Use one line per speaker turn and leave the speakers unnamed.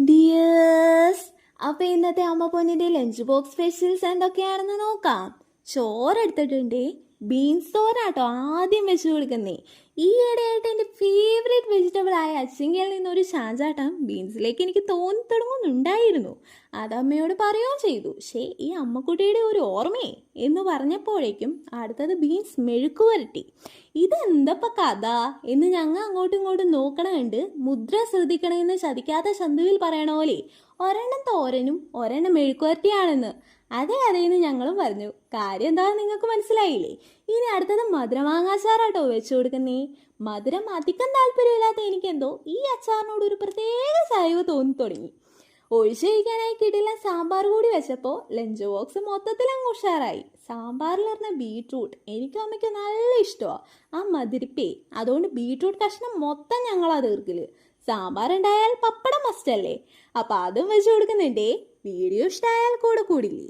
Dears അപ്പൊ ഇന്നത്തെ അമ്മ പൊന്നിന്റെ ലഞ്ച് ബോക്സ് സ്പെഷ്യൽസ് എന്തൊക്കെയാണെന്ന് നോക്കാം. ചോറ് എടുത്തിട്ടുണ്ട്. ബീൻസ് തോരാട്ടോ ആദ്യം വെച്ച് കൊടുക്കുന്നേ. ഈ ഇടയായിട്ട് എന്റെ ഫേവറേറ്റ് വെജിറ്റബിൾ ആയ അച്ചിങ്കയിൽ നിന്നൊരു ചാഞ്ചാട്ടം ബീൻസിലേക്ക് എനിക്ക് തോന്നി തുടങ്ങുന്നുണ്ടായിരുന്നു. അത് അമ്മയോട് പറയുകയും ചെയ്തു. പക്ഷേ ഈ അമ്മക്കുട്ടിയുടെ ഒരു ഓർമ്മയെ എന്ന് പറഞ്ഞപ്പോഴേക്കും അടുത്തത് ബീൻസ് മെഴുക്ക് വരട്ടി ഇതെന്തപ്പ കഥ? എന്ന് ഞങ്ങൾ അങ്ങോട്ടും ഇങ്ങോട്ടും നോക്കണമുണ്ട് മുദ്ര ശ്രദ്ധിക്കണമെന്ന് ചതിക്കാത്ത ചന്തുവിൽ പറയണ പോലെ ഒരെണ്ണം തോരനും ഒരെണ്ണം മെഴുക്കുവരട്ടിയാണെന്ന് അതെ അതേന്ന് ഞങ്ങളും പറഞ്ഞു. കാര്യം എന്താണെന്ന് നിങ്ങൾക്ക് മനസ്സിലായില്ലേ? ഇനി അടുത്തത് മധുരമാങ്ങാച്ചാറാട്ടോ വെച്ചു കൊടുക്കുന്നേ. മധുരം അധികം താല്പര്യമില്ലാത്ത എനിക്കെന്തോ ഈ അച്ചാറിനോട് ഒരു പ്രത്യേക ചായവ് തോന്നി തുടങ്ങി ഒഴിച്ചു കഴിക്കാനായി കിട്ടില്ല സാമ്പാർ കൂടി വെച്ചപ്പോൾ ലഞ്ച് ബോക്സ് മൊത്തത്തിൽ അങ്ങ് ഉഷാറായി. സാമ്പാറിലിരുന്ന ബീട്രൂട്ട് എനിക്ക് അമ്മയ്ക്ക് നല്ല ഇഷ്ടമാണ് ആ മതിരിപ്പേ അതുകൊണ്ട് ബീട്രൂട്ട് കഷ്ണം മൊത്തം ഞങ്ങളാ തീർക്കൽ. സാമ്പാർ ഉണ്ടായാൽ പപ്പടം മസ്റ്റല്ലേ അപ്പം അതും വെച്ച് കൊടുക്കുന്നുണ്ടേ. വീഡിയോ ഇഷ്ടമായാൽ കൂടെ കൂടില്ലേ?